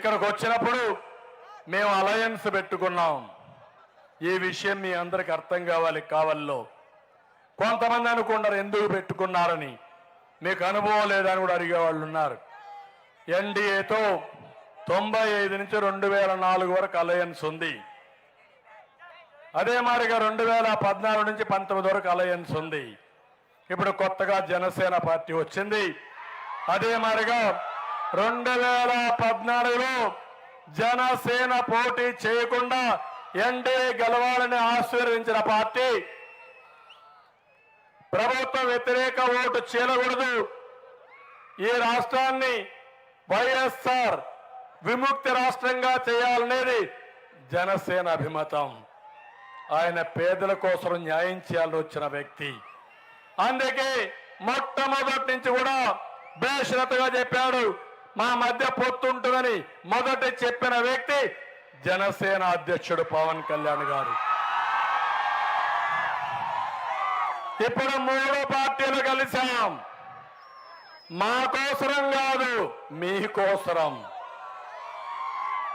ఇక్కడికి వచ్చినప్పుడు మేము అలయన్స్ పెట్టుకున్నాం. ఈ విషయం మీ అందరికి అర్థం కావాలి కావల్లో. కొంతమంది అనుకున్నారు ఎందుకు పెట్టుకున్నారని. మీకు అనుభవం లేదని కూడా అడిగే వాళ్ళు ఉన్నారు. ఎన్డీఏతో తొంభై ఐదు నుంచి రెండు వేల నాలుగు వరకు అలయన్స్ ఉంది. అదే మాదిరిగా రెండు వేల పద్నాలుగు నుంచి పంతొమ్మిది వరకు అలయన్స్ ఉంది. ఇప్పుడు కొత్తగా జనసేన పార్టీ వచ్చింది. అదే మాదిరిగా రెండు వేల పద్నాలుగులో జనసేన పోటీ చేయకుండా ఎన్డీఏ గెలవాలని ఆశీర్వించిన పార్టీ. ప్రభుత్వ వ్యతిరేక ఓటు చీలకూడదు. ఈ రాష్ట్రాన్ని వైఎస్ఆర్ విముక్తి రాష్ట్రంగా చేయాలనేది జనసేన అభిమతం. ఆయన పేదల కోసం న్యాయం చేయాలని వచ్చిన వ్యక్తి. అందుకే మొట్టమొదటి నుంచి కూడా బేషరతుగా చెప్పాడు. మా మధ్య పొత్తుంటుందని మొదట చెప్పిన వ్యక్తి జనసేన అధ్యక్షుడు పవన్ కళ్యాణ్ గారు. ఇప్పుడు మూడు పార్టీలు కలిసాం మా కోసరం కాదు మీకోసరం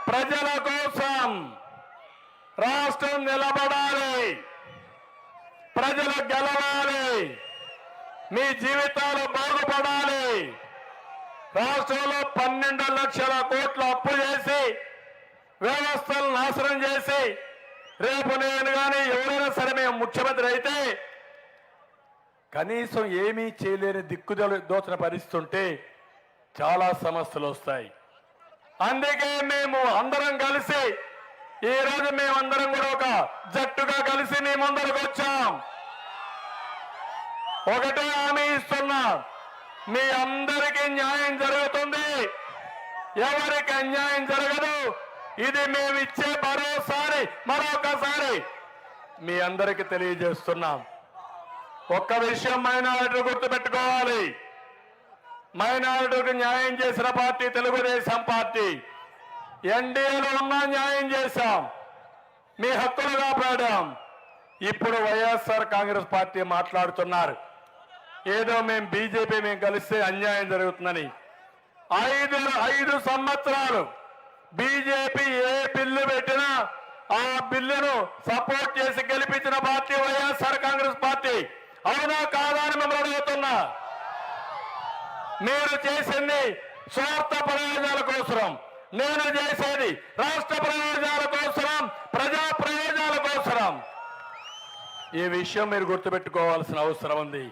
ప్రజల కోసం రాష్ట్రం నిలబడాలి. ప్రజలు గెలవాలి. మీ జీవితాలు బాగుపడాలి. రాష్ట్రంలో పన్నెండు లక్షల కోట్ల అప్పు చేసి వ్యవస్థలు నాశనం చేసి రేపు నేను కానీ ఎవరైనా సరే మేము ముఖ్యమంత్రి అయితే కనీసం ఏమీ చేయలేని దిక్కుదల దోచన పరిస్థితుంటే చాలా సమస్యలు వస్తాయి. అందుకే మేము అందరం కలిసి ఈ రోజు మేమందరం కూడా ఒక జట్టుగా కలిసి మీ ముందరకు వచ్చాం ఒకటే హామీ ఇస్తున్నాం. మీ అందరికీ న్యాయం జరుగుతుంది. ఎవరికి అన్యాయం జరగదు. ఇది మేము ఇచ్చే మరోసారి మరొకసారి మీ అందరికీ తెలియజేస్తున్నాం. ఒక్క విషయం మైనారిటీ గుర్తుపెట్టుకోవాలి. మైనారిటీకి న్యాయం చేసిన పార్టీ తెలుగుదేశం పార్టీ. ఎన్డీఏలో ఉన్నా న్యాయం చేశాం. మీ హక్కులు కాపాడాం ఇప్పుడు వైఎస్ఆర్ కాంగ్రెస్ పార్టీ మాట్లాడుతున్నారు. ఏదో మేము బీజేపీ మేము కలిస్తే అన్యాయం జరుగుతుందని. ఐదు ఐదు సంవత్సరాలు బీజేపీ ఏ బిల్లు పెట్టినా ఆ బిల్లును సపోర్ట్ చేసి గెలిపించిన పార్టీ వైఎస్ఆర్ కాంగ్రెస్ పార్టీ. అవునా కాదా అని మిమ్మల్ని అడుగుతున్నా. మీరు చేసింది స్వార్థ ప్రయోజనాల కోసం నేను చేసేది రాష్ట్ర ప్రయోజనాల కోసం ప్రజా ప్రయోజనాల కోసం ఈ విషయం మీరు గుర్తుపెట్టుకోవాల్సిన అవసరం ఉంది.